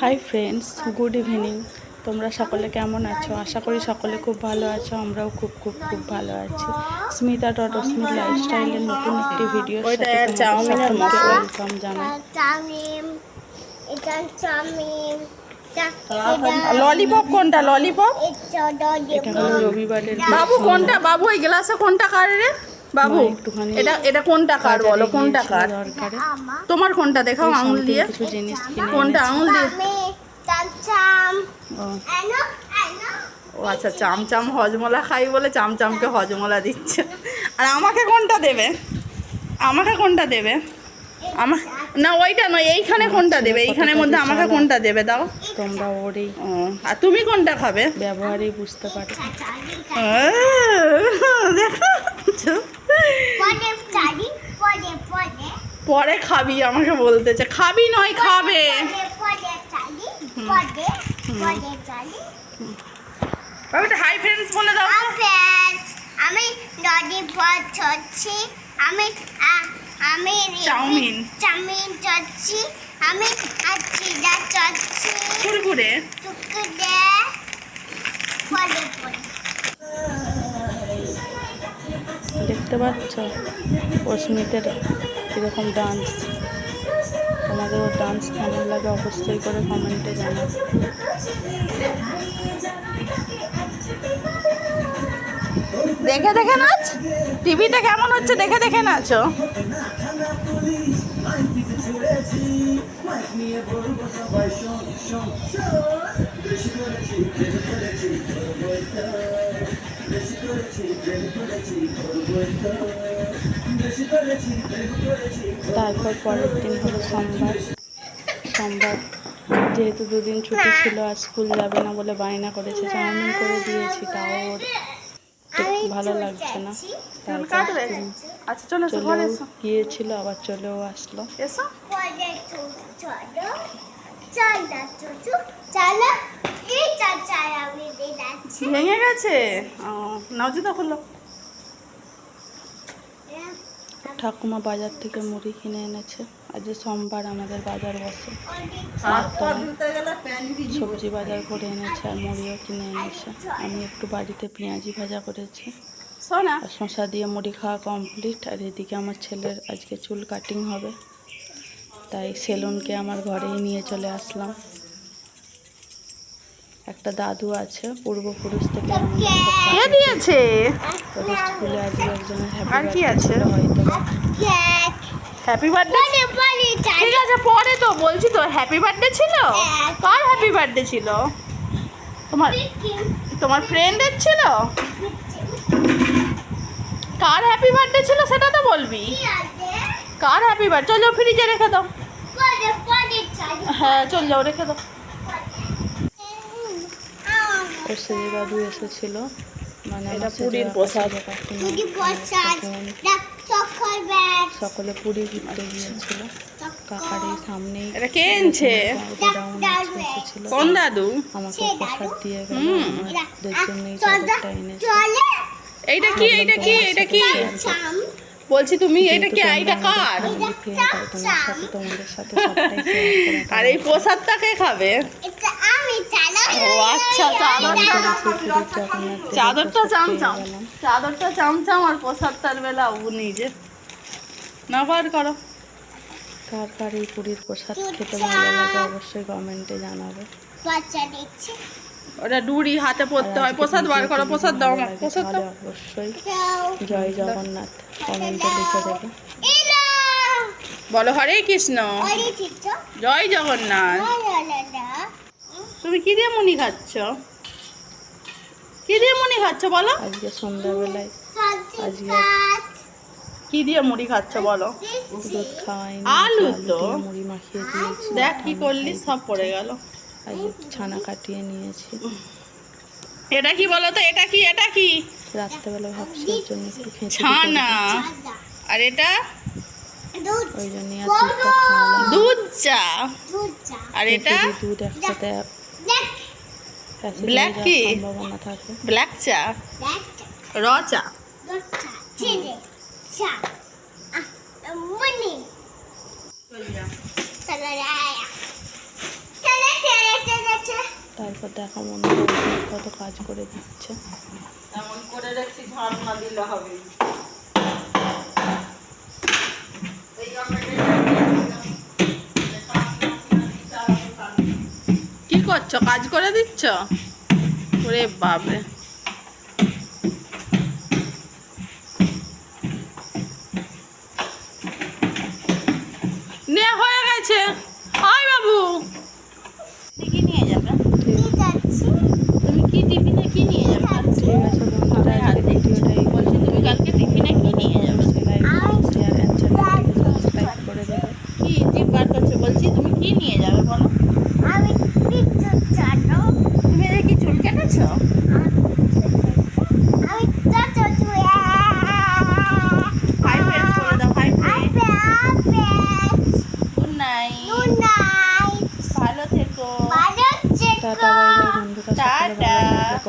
Hi friends good evening তোমরা সকলে কেমন আছো? আশা করি সকলে খুব ভালো আছো আমরাও খুব খুব খুব ভালো আছি। স্মিতা ডট স্মিথ লাইফস্টাইলের নতুন একটি ভিডিও ওয়েলকাম জানাই। ললিপপ কোনটা? ললিপপ এটা হলো রবিবারের বাবু কোনটা? বাবু এই গ্লাসে কোনটা কার রে? বাবু এটা এটা কোনটা কার বলো কোনটা কার? তোমার কোনটা? দেখাও আঙুল দিয়ে। কোনটা আঙুল দিয়ে? ও, আচ্ছা চামচাম হজমলা খাই বলে চামচামকে হজমলা দিচ্ছে। আর আমাকে কোনটা দেবে? আমাকে কোনটা দেবে? আমার না ওইটা নয় এইখানে কোনটা দেবে? এইখানের মধ্যে আমাকে কোনটা দেবে? দাও। তোমরা ওর আর তুমি কোনটা খাবে? ব্যবহারেই বুঝতে পারো দেখো পরে চারি পরে পরে খাবি আমাকে বলতে বলতেছে খাবি নয়, খাবে। হাই ফ্রেন্ডস বলে দাও। আমি নদী পথ হচ্ছি আমি আমি চাউমিন। চাউমিন চচ্ছি আমি চিজা চচ্ছি কুরকুরে। দে পরে পরে দেখতে পাচ্ছ? অস্মিতের কীরকম ডান্স তোমাদেরও ডান্স কেমন লাগে অবশ্যই করে কমেন্টে জানাও। দেখে দেখে নাচ? টিভিতে কেমন হচ্ছে? দেখে দেখে নাচো। তারপর পরের দিন হলো সোমবার। সোমবার যেহেতু দুদিন ছুটি ছিল আর স্কুল যাবে না বলে বায়না করেছে চাউমিন করে দিয়েছি তাও ওর ভালো লাগছে না। তারপর আচ্ছা চলেও গিয়েছিল আবার চলেও আসলো। ভেঙে গেছে? নাও জুতো খুললো ঠাকুমা বাজার থেকে মুড়ি কিনে এনেছে। আজ সোমবার আমাদের বাজার বসে। সবজি বাজার করে এনেছে আর মুড়িও কিনে এনেছে। আমি একটু বাড়িতে পেঁয়াজি ভাজা করেছি। আর শশা দিয়ে মুড়ি খাওয়া কমপ্লিট আর এদিকে আমার ছেলের আজকে চুল কাটিং হবে। তাই সেলুনকে আমার ঘরেই নিয়ে চলে আসলাম। একটা দাদু আছে পূর্বপুরুষ থেকে কে দিয়েছে? ওদের স্কুলে আজকে একজনের হ্যাপি আর কি আছে? হয়তো। হ্যাপি বার্থডে ঠিক আছে পরে তো বলছি তো হ্যাপি বার্থডে ছিল? হ্যাঁ। কার হ্যাপি বার্থডে ছিল? তোমার তোমার ফ্রেন্ডের ছিল? কার হ্যাপি বার্থডে ছিল সেটা তো বলবি। কার হ্যাপি বার্থডে চল যাও ফ্রিজে রেখে দাও। হ্যাঁ চল যাও রেখে দাও। সেই দাদু এসেছিল। মানে এটা পুরীর প্রসাদ। সকলে পুরী ঘুরতে গিয়েছিল। কাকার এই সামনেই এটা কে এনেছে? কোন দাদু? আমাকে প্রসাদ দিয়ে গেল। হুম। আমাদের জন্যই চাদরটা এনেছে। এইটা কি? এইটা কি? এইটা কি? বলছি তুমি এটা কি? এইটা কার? তোমার সাথে তোমাদের সাথে আর এই প্রসাদটা কে খাবে? এটা ও আচ্ছা চাদরটা চামচাম। চাদরটা চামচাম। আর প্রসাদটার বেলা ও নিজে না বার করো। কার কার এই পুরীর প্রসাদ খেতে ভালো লাগে অবশ্যই কমেন্টে জানাবে। বাচ্চা দেখছি ওটা ডুরি হাতে পড়তে হয় প্রসাদ বার করো প্রসাদ দাও। আমার প্রসাদ দাও। অবশ্যই জয় জগন্নাথ কমেন্টে লিখে দেবে। বলো হরে কৃষ্ণ। জয় জগন্নাথ। তুমি কি দিয়ে মুনি খাচ্ছ? কি দিয়ে মুনি খাচ্ছ বলো? আজকে সন্ধ্যাবেলায়। আজকে কি দিয়ে মুড়ি খাচ্ছ বলো? দুধ খাওয়াইনি আলু তো। মুড়ি মাখিয়ে দিয়েছি। দেখ কি করলি সব পড়ে গেল। আজকে ছানা কাটিয়ে নিয়েছি। এটা কি বলো তো? এটা কি? এটা কি? রাত্রেবেলা ভাবছি ওর জন্য একটু খেতে ছানা। আর এটা? ওই জন্য দুধ চা। আর এটা? দুধ একসাথে হয়ে কি? ব্ল্যাক চা? র চা। দুধ চা? চিনি চা। আহ মনি চলো রায়া চলো চলো। তারপর দেখো ওষুধ কত কাজ করে দিচ্ছে। এমন করে দেখছি ঝড় না দিলে হবে। কাজ করে দিচ্ছ? ওরে বাপরে। Tidak